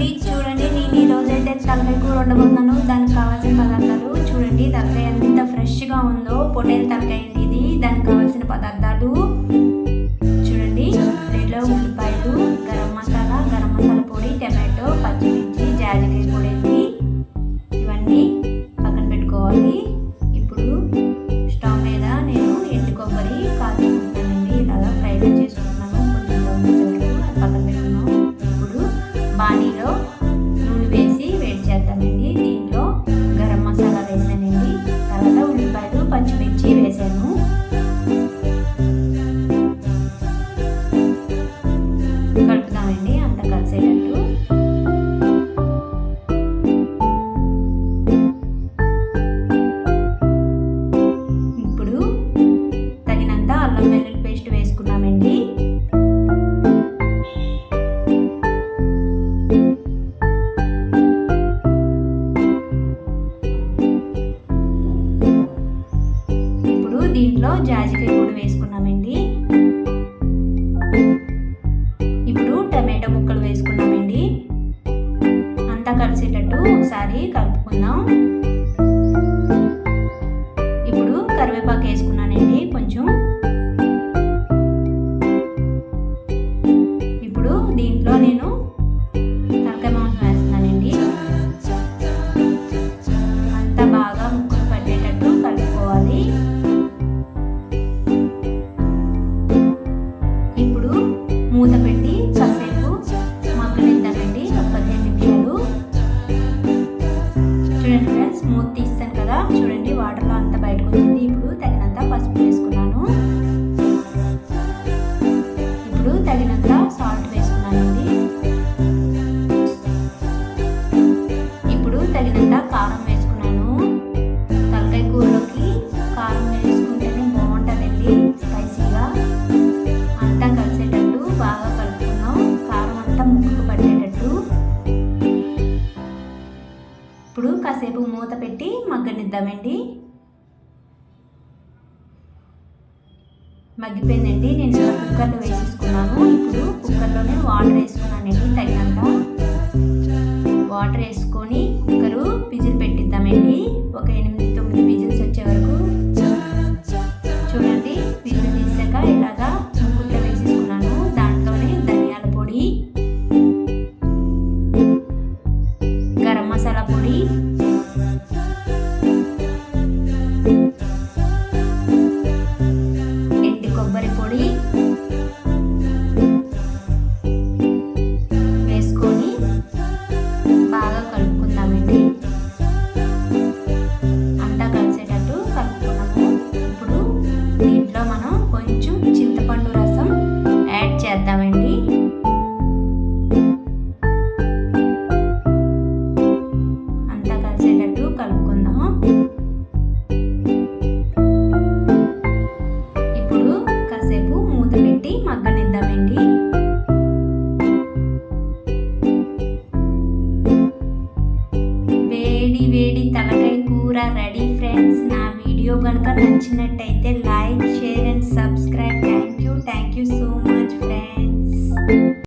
అండి చూడండి నేను ఈరోజు అయితే తలకాయ కూర వండబోతున్నాను దానికి కావాల్సిన పదార్థాలు చూడండి తలకాయ ఎంత ఫ్రెష్గా ఉందో పొటేల్ తలకాయ ఇది. దానికి కావాల్సిన పదార్థాలు పేస్ట్ వేసుకున్నామండి. ఇప్పుడు దీంట్లో జాజికాయ కూడా వేసుకున్నామండి. ఇప్పుడు టమాటో ముక్కలు వేసుకున్నామండి. అంతా కలిసేటట్టు ఒకసారి కలుపుకుందాం. ఇప్పుడు కరివేపాకు వేసుకున్నాం. స్మూత్ తీస్తాను కదా. చూడండి వాటర్లో అంత బయటకు వచ్చింది ఇప్పుడు తగినంత పసుపు వేసుకున్నాను. ఇప్పుడు తగినంత సాల్ట్ వేసుకున్నానండి. పెట్టి మగ్గనిద్దామండి. మగ్గిపోయిందండి. నేను ఇలా కుక్కర్లో వేసేసుకున్నాను. ఇప్పుడు కుక్కర్లోనే వాటర్ వేసుకున్నానండి. తగినంత వాటర్ వేసుకొని కుక్కరు విజిల్ పెట్టిద్దామండి. ఒక ఎనిమిది తొమ్మిది విజిల్స్ వచ్చే వరకు. చూడండి విజిల్ తీసాక ఇలాగా ముక్కుట్లో వేసేసుకున్నాను. దాంట్లోనే ధనియాల పొడి గరం మసాలా పొడి కొబ్బరి పొడి కూడా రెడీ ఫ్రెండ్స్. నా వీడియో కనుక నచ్చినట్టయితే like share and subscribe. Thank you thank you so much friends.